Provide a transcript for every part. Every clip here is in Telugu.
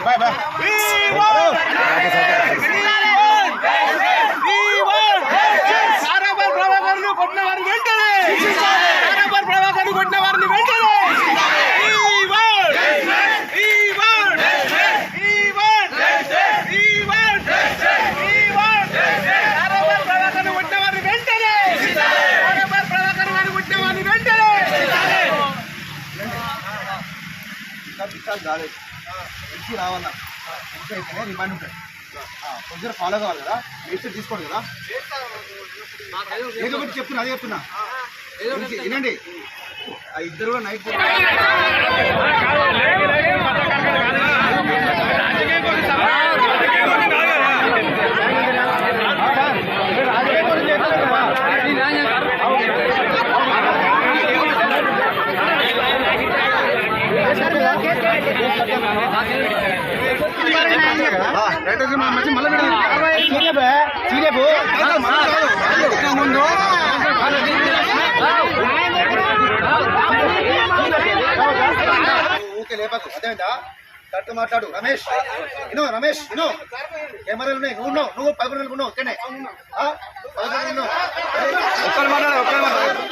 బాయ్ బాయ్ సారాబాద్ ప్రభాకర్ను వచ్చి రావాలా ఇంకా అయితేనే రిమాండ్ ఉంటుంది కొంచెం ఫాలో కావాలి కదా నెక్స్ట్ తీసుకోండి కదా ఏదో ఒకటి చెప్తున్నా అదే చెప్తున్నా వినండి, వినండి ఆ ఇద్దరు కూడా నైట్ ఊకే లేపకు. అదేంటా కరెక్ట్ మాట్లాడు. రమేష్ ఇనో రమేష్ ఇనో కెమెరాలు ఉన్నాయి. నువ్వు ఉన్నావు. నువ్వు పదకొండు నెలలు ఉన్నావు ఇక్కడనే ఆ? పదకొండు ఉన్నావు. ఒక్కరు మాట్లాడు ఒక్కరు మాట్లాడు.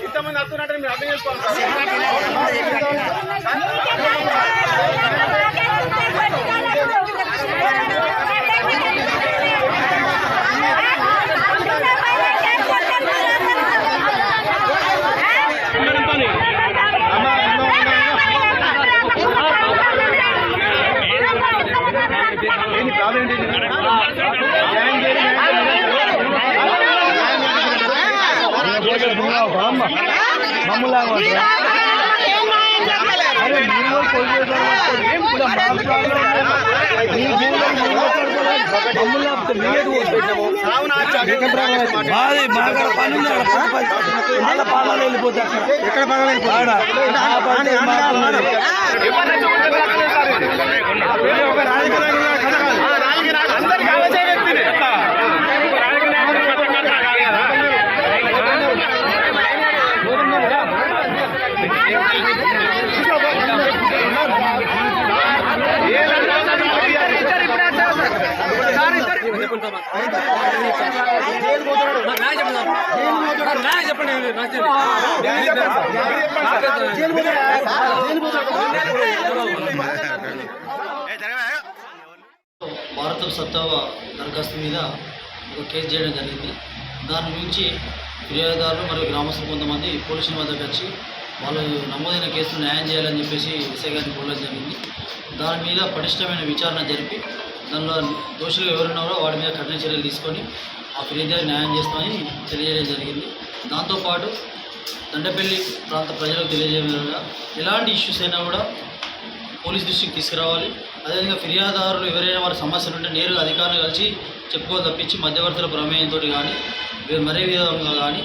ఇంతమంది వస్తున్నట్టు మీరు అర్థం చేసుకోవాలి మాది బాగా పని ఉంది. వాళ్ళ పాదాలు వెళ్ళిపోతాయి. అక్కడ. ఎక్కడ పగలేదు ఆడ. ఆ పని మాకు అందరికి ఆలోచన వ్యక్తినే రాజకీయ నాయకుడు కథ కథ కాదు కదా భారత సత్తావ దరఖాస్తు మీద ఒక కేసు చేయడం జరిగింది. దాని నుంచి ఫిర్యాదుదారులు మరియు గ్రామస్తులు కొంతమంది పోలీసుల వద్దకు వచ్చి వాళ్ళు నమోదైన కేసును న్యాయం చేయాలని చెప్పేసి ఎస్ఐ గారిని కోరడం జరిగింది. దాని మీద పటిష్టమైన విచారణ జరిపి దానిలో దోషులు ఎవరున్నారో వాడి మీద కఠిన చర్యలు తీసుకొని ఆ ఫిర్యాదు న్యాయం చేస్తామని తెలియజేయడం జరిగింది. దాంతోపాటు దండపల్లి ప్రాంత ప్రజలకు తెలియజేయగా ఎలాంటి ఇష్యూస్ అయినా కూడా పోలీస్ దృష్టికి తీసుకురావాలి. అదేవిధంగా ఫిర్యాదుదారులు ఎవరైనా వారి సమస్యలు ఉంటే నేరుగా అధికారులు కలిసి చెప్పుకో తప్పించి మధ్యవర్తుల ప్రమేయంతో కానీ మరే విధంగా కానీ